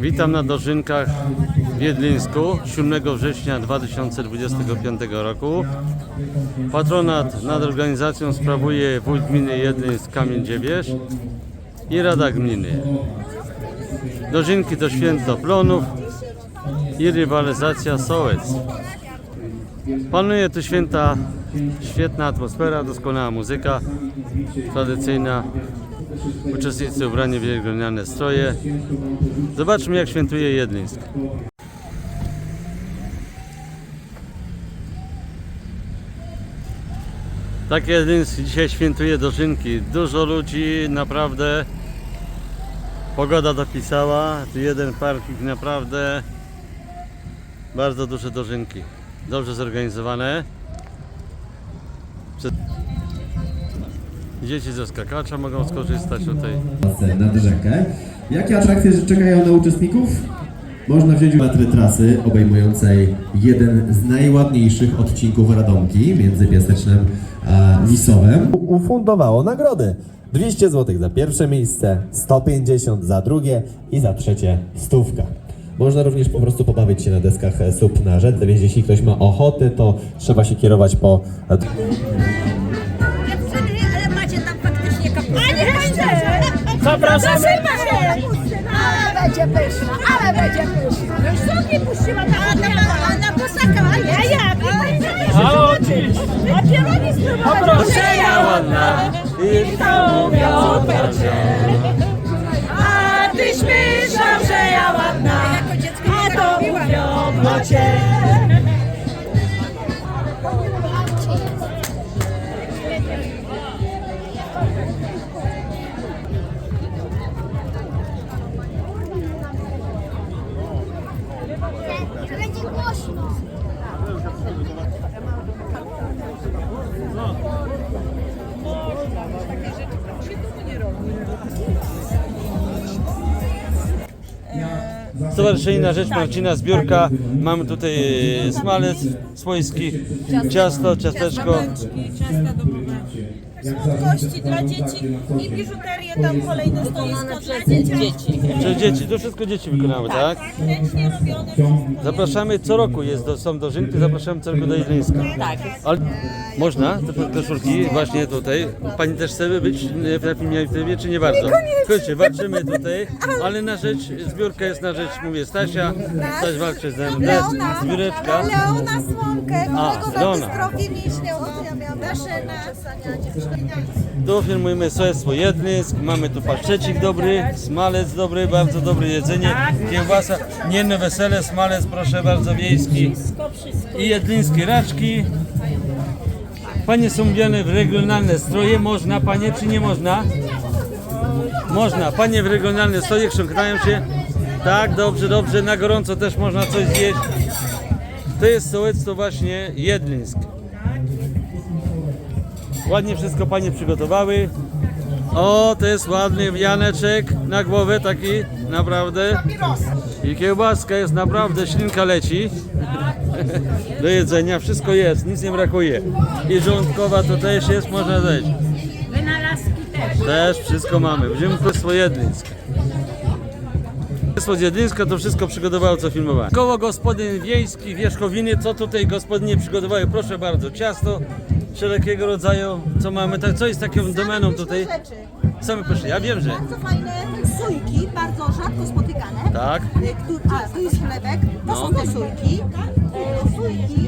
Witam na dożynkach w Wiedlińsku 7 września 2025 roku. Patronat nad organizacją sprawuje wójt gminy Jedlińsk Kamień Dziewierz i Rada Gminy. Dożynki to święto plonów i rywalizacja sołec. Panuje tu święta, świetna atmosfera, doskonała muzyka, tradycyjna. Uczestnicy ubrani w wielgliniane stroje. Zobaczmy jak świętuje Jedlińsk. Tak Jedlińsk dzisiaj świętuje dożynki. Dużo ludzi, naprawdę. Pogoda dopisała. Tu jeden parking, naprawdę. Bardzo duże dożynki. Dobrze zorganizowane. Przed... Dzieci ze skakacza mogą skorzystać tutaj. nad rzekę. Jakie atrakcje czekają na uczestników? Można wziąć metry trasy obejmującej jeden z najładniejszych odcinków Radomki między Piasecznem a Lisowem. ufundowało nagrody. 200 zł za pierwsze miejsce, 150 za drugie i za trzecie stówka. Można również po prostu pobawić się na deskach e, SUP na rzece, więc jeśli ktoś ma ochotę, to trzeba się kierować po Zapraszamy! Ale będzie pyszna, ale będzie pyszna. Już są nie puściła na, na, na posaka, a A ja. jak? I będzie Halo, A pierogi spróbować. Proszę ja ładna Głośno. Stowarzyszenie na Rzecz Marcina Zbiórka. Mamy tutaj e, smalec swojski, ciasto, ciasteczko. Ciasta domowe. Słodkości dla dzieci i biżuterię tam kolejne stoisko dla dzieci. Czy dzieci, to wszystko dzieci wykonały, tak? Ręcznie robione. Zapraszamy co roku, jest do, są dożynki, zapraszamy co roku do Jedlińska. Tak. Ale można te koszulki właśnie tutaj. Pani też chce być w w filmie czy nie bardzo? Słuchajcie, walczymy tutaj, ale na rzecz, zbiórka jest na rzecz, mówię, Stasia, Staś walczy z nami, zbióreczka. Leona Słomkę, A, którego Leona. za zdrowie mięśnia odmawiam. Daszyna. Tu filmujemy sołectwo Jedlińsk, mamy tu paszczecik dobry, smalec dobry, bardzo dobre jedzenie, kiełbasa, nienne wesele, smalec proszę bardzo wiejski i jedlińskie raczki. Panie są ubrane w regionalne stroje, można panie czy nie można? Można, panie w regionalne stroje chrząknają się. Tak, dobrze, dobrze, na gorąco też można coś zjeść. To jest sołectwo właśnie Jedlińsk. Ładnie wszystko panie przygotowały. O, to jest ładny wianeczek na głowę taki, naprawdę. I kiełbaska jest naprawdę, ślinka leci. Do jedzenia, wszystko jest, nic nie brakuje. I żołądkowa to też jest, można zjeść. Wynalazki też. Też wszystko mamy. Będziemy Królestwo Jedlińsk. Królestwo z Jedlińska to wszystko przygotowało, co filmowałem. Koło gospodyń wiejskich, wierzchowiny, co tutaj gospodynie przygotowały? Proszę bardzo, ciasto wszelkiego rodzaju, co mamy, tak, co jest taką domeną tutaj? rzeczy. Same pysze, ja wiem, że Bardzo fajne sujki, bardzo rzadko spotykane. tak. Y, A, tu jest chlebek, to No. są te. Y, Sujki.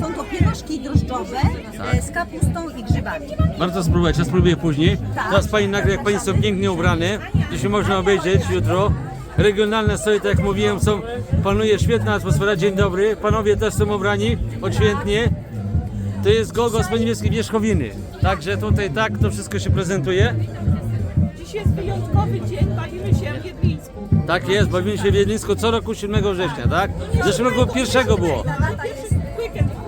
Są to pierożki drożdżowe Tak. z kapustą i grzybami. Warto spróbować, ja spróbuję później. Teraz pani nagle, jak pani są pięknie ubrane, dzisiaj można obejrzeć jutro. Regionalne stroje, tak jak mówiłem, są, panuje świetna atmosfera. Dzień dobry, panowie też są ubrani odświętnie. To jest go gospodyń wiejskiej Wierzchowiny. Także tutaj tak to wszystko się prezentuje. Dziś jest wyjątkowy dzień, bawimy się w Jedlińsku. Tak jest, bawimy się w Jedlińsku co roku 7 września, tak? W zeszłym roku pierwszego było.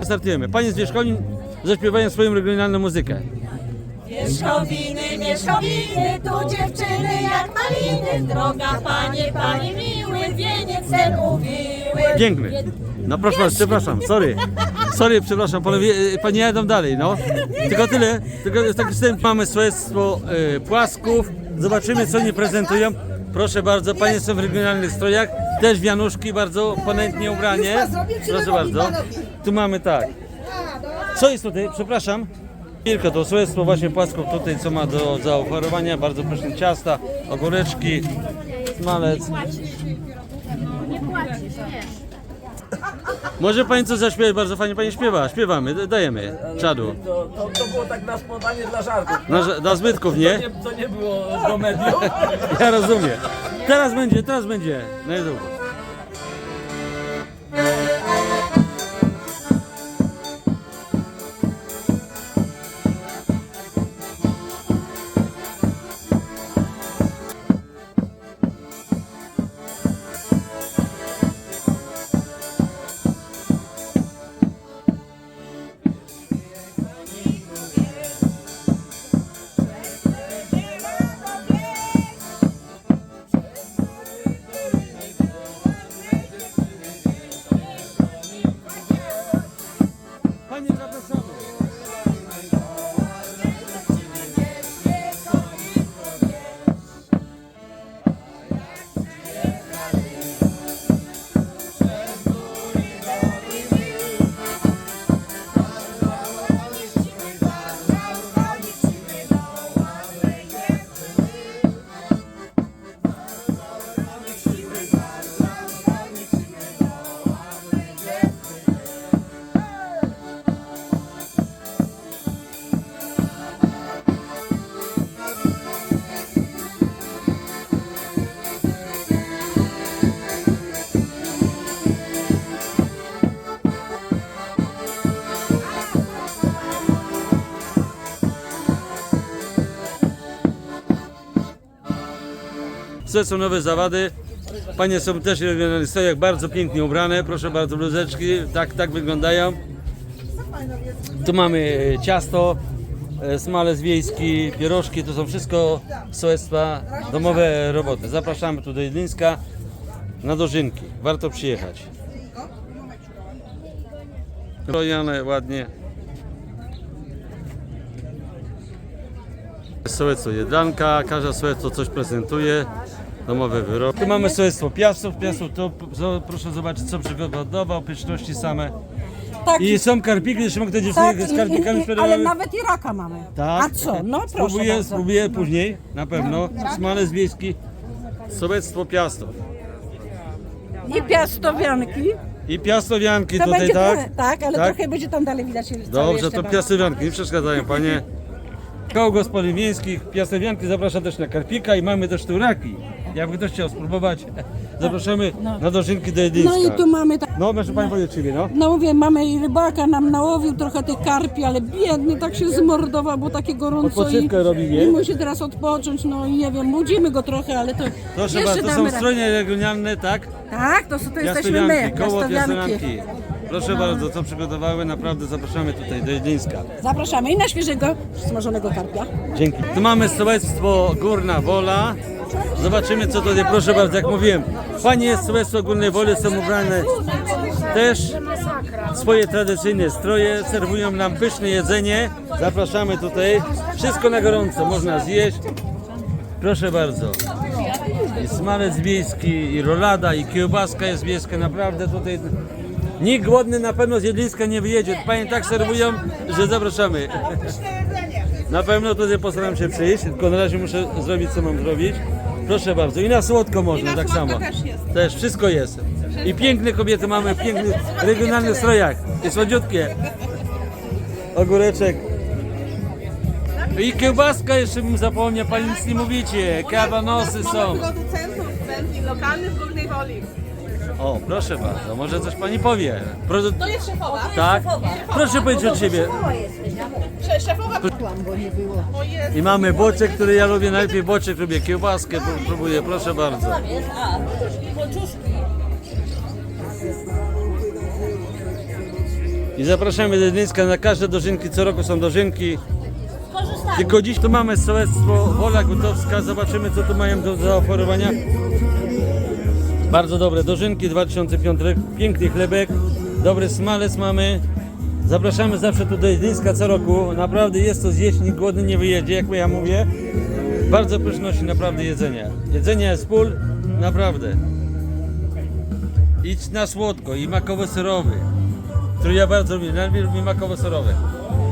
Startujemy. Panie z Wierzchowin zaśpiewają swoją regionalną muzykę. Wierzchowiny, wierzchowiny, tu dziewczyny jak maliny. Droga panie, panie miły, wieniec ten uwiły. Piękny. No proszę przepraszam, sorry. Sorry, przepraszam, panowie, y, panie jadą dalej, no. Tylko tyle, tylko taki wstęp. Mamy sołectwo y, Płasków, zobaczymy co oni prezentują. Proszę bardzo, panie są w regionalnych strojach, też wianuszki, bardzo ponętnie ubranie. Proszę bardzo. Tu mamy tak. Co jest tutaj? Przepraszam. Kilka to sołectwo właśnie Płasków tutaj, co ma do zaoferowania. Bardzo pyszne ciasta, ogóreczki, smalec. Może pani coś zaśpiewać? Bardzo fajnie pani śpiewa. Śpiewamy, dajemy. Czadu. To, to, to było tak na spontanie dla żartu. Na, ża- dla zbytków, nie? Nie, to nie było do mediów. Ja rozumiem. Teraz będzie, teraz będzie. No Co są nowe zawady? Panie są też stojak, bardzo pięknie ubrane. Proszę bardzo, bluzeczki, tak, tak wyglądają. Tu mamy e, ciasto, e, smalec wiejski, pierożki, to są wszystko sołectwa, domowe roboty. Zapraszamy tu do Jedlińska na dożynki. Warto przyjechać. Rojane ładnie. Sołectwo Jedlanka, każda sołectwo coś prezentuje, domowe wyroby. Tu mamy sołectwo Piastów, Piastów to zo- proszę zobaczyć co przygotował, pyszności same. Tak, I są karpiki, jeszcze mogę te dziewczyny z karpikami ale sprzedawały. nawet i raka mamy. Tak. A co? No proszę Spróbuję, bardzo. spróbuję później, na pewno. Smalec wiejski, sołectwo Piastów. I piastowianki. I piastowianki To tutaj, będzie tak? trochę, tak, ale Tak? trochę będzie tam dalej widać. całe Dobrze, jeszcze to bardzo. piastowianki, nie przeszkadzają panie. Koło gospodyń wiejskich, piastowianki zaprasza też na karpika i mamy też tu raki. Jakby ktoś chciał spróbować, zapraszamy na dożynki do Jedlińska. No i tu mamy tak. No, proszę pani powiedzieć ciebie, no. No mówię, mamy i rybaka nam nałowił trochę tych karpi, ale biedny tak się zmordował, bo takie gorąco i, robi, nie? i musi teraz odpocząć, no i nie wiem, budzimy go trochę, ale to Proszę jeszcze bardzo, to damy są radę. stroje regionalne, tak? Tak, to, to jesteśmy my, koło. Proszę bardzo, co przygotowały, naprawdę zapraszamy tutaj do Jedlińska. Zapraszamy i na świeżego smażonego karpia. Dzięki. Tu mamy sołectwo Górna Wola. Zobaczymy co tutaj, proszę bardzo, jak mówiłem. Panie z sołectwa Górnej Woli są ubrane też swoje tradycyjne stroje, serwują nam pyszne jedzenie. Zapraszamy tutaj. Wszystko na gorąco można zjeść. Proszę bardzo. I smalec wiejski, i rolada, i kiełbaska jest wiejska. Naprawdę tutaj nikt głodny na pewno z Jedlińska nie wyjedzie. Panie tak serwują, że zapraszamy. Na pewno tutaj postaram się przyjść, tylko na razie muszę zrobić co mam zrobić. Proszę bardzo. I na słodko można na tak słodko samo. też jest. Też wszystko jest. I piękne kobiety mamy w pięknych regionalnych strojach. I słodziutkie. Ogóreczek. I kiełbaska jeszcze bym zapomniał, pani nic nie mówicie. Kawanosy są. Producentów lokalnych w Górnej Woli. O, proszę bardzo, może coś pani powie. Produ- To jest szefowa. tak? Proszę powiedzieć od siebie. Sze- Szefowa. O jest. I mamy boczek, który ja lubię, najlepiej boczek lubię, kiełbaskę pró- próbuję, proszę bardzo. I zapraszamy do Jedlińska na każde dożynki, co roku są dożynki. Tylko dziś tu mamy sołectwo Wola Gutowska, zobaczymy co tu mają do zaoferowania. Bardzo dobre dożynki, 2005 rok, piękny chlebek. dobry smalec mamy. Zapraszamy zawsze tu do Jedlińska co roku. Naprawdę jest to zjeść, nikt głodny nie wyjedzie, jak ja mówię. Bardzo pyszności naprawdę jedzenia. Jedzenie jest pól, naprawdę. Idź na słodko i makowo-serowy, który ja bardzo lubię. Najlepiej lubię makowo-serowe.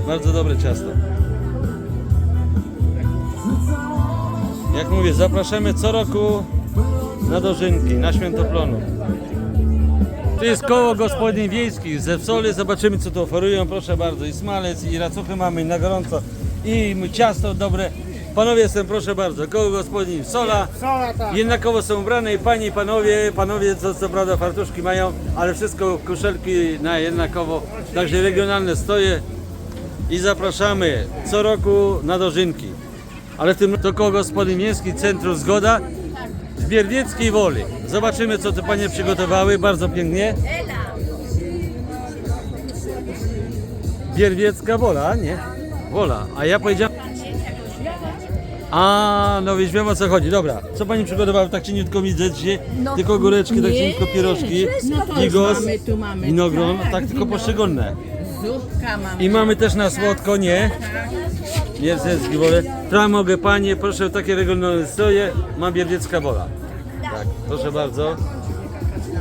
Bardzo dobre ciasto. Jak mówię, zapraszamy co roku na dożynki, na świętoplonu. Tu jest koło gospodyń wiejskich ze Wsoli. Zobaczymy co tu oferują. Proszę bardzo. I smalec, i racuchy mamy na gorąco. I ciasto dobre. Panowie jestem, proszę bardzo. Koło gospodyń Sola. Jednakowo są ubrane i panie i panowie. Panowie co, co prawda fartuszki mają, ale wszystko kuszelki na jednakowo. Także regionalne stoje. I zapraszamy co roku na dożynki. Ale w tym to koło gospodyń miejskich Centrum Zgoda z Woli. Zobaczymy, co te panie przygotowały. Bardzo pięknie. Bierdiecka Wola, nie? Wola. A ja powiedziałem... A, no wiesz, wiem o co chodzi. Dobra, co pani przygotowały? Tak cieniutko widzę dzisiaj. tylko góreczki, tak cieniutko pierożki. Bigos, mamy, tu mamy. winogron, Tak, tak tylko poszczególne. Zupka mamy. I mamy też na słodko, nie? Nie, zecki wolę. Tam mogę panie, proszę takie regionalne stroje. Mam bierdziecka wola. Tak, proszę bardzo.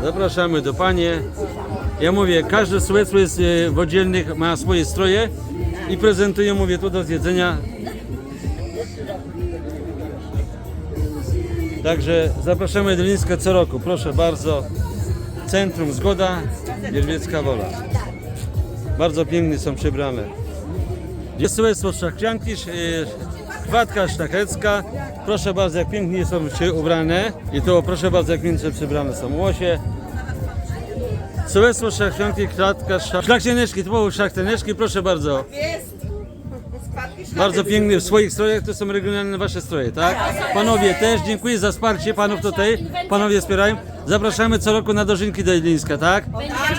Zapraszamy do panie. Ja mówię, każde sołectwo jest e, w oddzielnych, ma swoje stroje i prezentuję, mówię, tu do zjedzenia. Także zapraszamy do Lińska co roku, proszę bardzo. Centrum Zgoda, Bierwiecka Wola. Bardzo pięknie są przebrane. Sołectwo Szlachcianki, sz- e, Kwatka Szlachecka. Proszę bardzo, jak pięknie są się ubrane. I to proszę bardzo, jak pięknie przebrane są łosie. Sołectwo Szlachcianki, Klatka Szlach- Szlachcianeczki, to były Szlachcianeczki, proszę bardzo. Bardzo pięknie w swoich strojach, to są regionalne wasze stroje, tak? Panowie też, dziękuję za wsparcie panów tutaj. Panowie wspierają. Zapraszamy co roku na dożynki do Jedlińska, tak?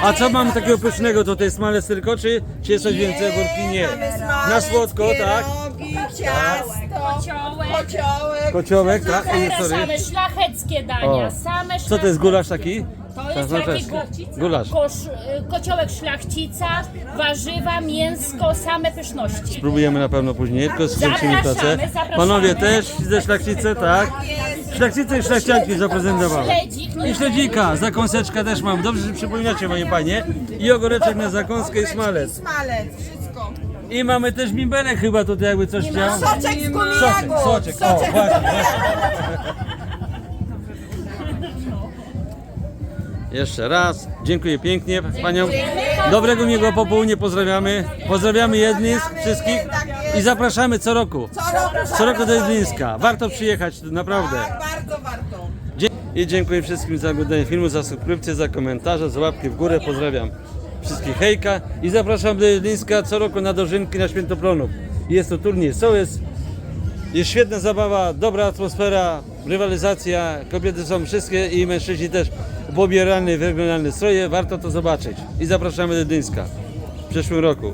A co mamy takiego pysznego tutaj? Smalec tylko, czy, czy jest coś więcej? Górki nie. Na słodko, tak? Ciasto, Kociołek. kociołek. Kociołek, tak? Ej, Same szlacheckie dania, O. same Co to jest gulasz taki? To jest Tak, taki gu- Gulasz. kosz, y, kociołek szlachcica, warzywa, mięsko, same pyszności. Spróbujemy na pewno później, tylko skończymy Zapraszamy, pracę. zapraszamy. Panowie też, widzę szlachcice, tak? Szlachcice i szlachcianki zaprezentowały. Śledzik, I śledzika, zakąseczka też mam. Dobrze, że przypominacie, moje panie. I ogóreczek na zakąskę i smalec. Smalec, wszystko. I mamy też bimberek chyba tutaj, jakby coś chciał. Soczek z Soczek, soczek, o, właśnie, właśnie. Jeszcze raz, dziękuję pięknie paniom. Dobrego miłego popołudnia pozdrawiamy. Pozdrawiamy Jedlińsk wszystkich i zapraszamy co roku. Co roku do Jedlińska. Warto przyjechać, naprawdę. Tak, bardzo warto. I dziękuję wszystkim za oglądanie filmu, za subskrypcję, za komentarze, za łapki w górę. Pozdrawiam wszystkich hejka i zapraszam do Jedlińska co roku na dożynki na Świętoplonów. Jest to turniej Sołec. Jest świetna zabawa, dobra atmosfera, rywalizacja. Kobiety są wszystkie i mężczyźni też pobierane w regionalne stroje. Warto to zobaczyć. I zapraszamy do Jedlińska w przyszłym roku.